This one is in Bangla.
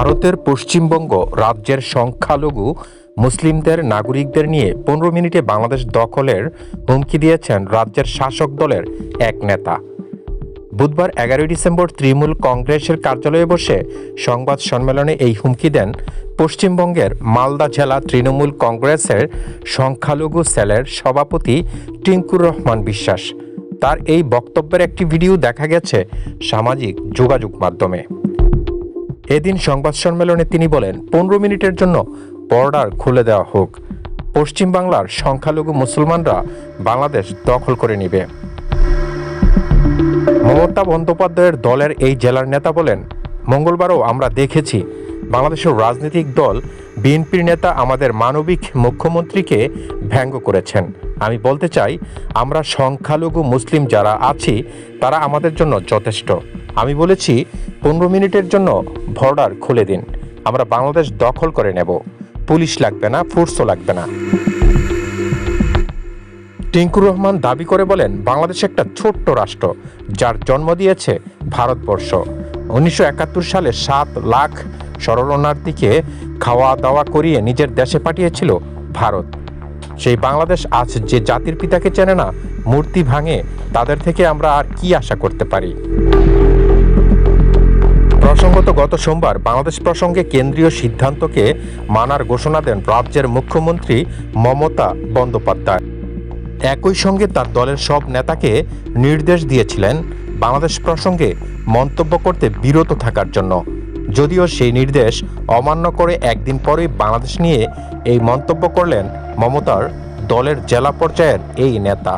ভারতের পশ্চিমবঙ্গ রাজ্যের সংখ্যালঘু মুসলিমদের নাগরিকদের নিয়ে পনেরো মিনিটে বাংলাদেশ দখলের হুমকি দিয়েছেন রাজ্যের শাসক দলের এক নেতা। বুধবার এগারোই ডিসেম্বর তৃণমূল কংগ্রেসের কার্যালয়ে বসে সংবাদ সম্মেলনে এই হুমকি দেন পশ্চিমবঙ্গের মালদা জেলা তৃণমূল কংগ্রেসের সংখ্যালঘু সেলের সভাপতি টিঙ্কুর রহমান বিশ্বাস। তার এই বক্তব্যের একটি ভিডিও দেখা গেছে সামাজিক যোগাযোগ মাধ্যমে। এদিন সংবাদ সম্মেলনে তিনি বলেন, পনেরো মিনিটের জন্য বর্ডার খুলে দেওয়া হোক। পশ্চিমবাংলার সংখ্যালঘু মুসলমানরা বাংলাদেশ দখল করে নেবে। মমতা বন্দ্যোপাধ্যায়ের দলের এই জেলার নেতা বলেন, মঙ্গলবারও আমরা দেখেছি বাংলাদেশের রাজনৈতিক দল বিএনপির নেতা আমাদের মানবিক মুখ্যমন্ত্রীকে ব্যঙ্গ করেছেন। আমি বলতে চাই, আমরা সংখ্যালঘু মুসলিম যারা আছি, তারা আমাদের জন্য যথেষ্ট। আমি বলেছি পনেরো মিনিটের জন্য বর্ডার খুলে দিন। আমরা বাংলাদেশ দখল করে নেব। পুলিশ লাগবে না, ফোর্সও লাগবে না। টিঙ্কুর রহমান দাবি করে বলেন, বাংলাদেশ একটা ছোট্ট রাষ্ট্র, যার জন্ম দিয়েছে ভারতবর্ষ। উনিশশো একাত্তর সালে সাত লাখ শরণার্থীকে খাওয়া দাওয়া করিয়ে নিজের দেশে পাঠিয়েছিল ভারত। সেই বাংলাদেশ আজ যে জাতির পিতাকে চেনে না, মূর্তি ভাঙে, তাদের থেকে আমরা আর কি আশা করতে পারি? প্রসঙ্গত, গত সোমবার বাংলাদেশ প্রসঙ্গে কেন্দ্রীয় সিদ্ধান্তকে মানার ঘোষণা দেন রাজ্যের মুখ্যমন্ত্রী মমতা বন্দ্যোপাধ্যায়। একই সঙ্গে তার দলের সব নেতাকে নির্দেশ দিয়েছিলেন বাংলাদেশ প্রসঙ্গে মন্তব্য করতে বিরত থাকার জন্য। যদিও সেই নির্দেশ অমান্য করে একদিন পরেই বাংলাদেশ নিয়ে এই মন্তব্য করলেন মমতার দলের জেলা পর্যায়ের এই নেতা।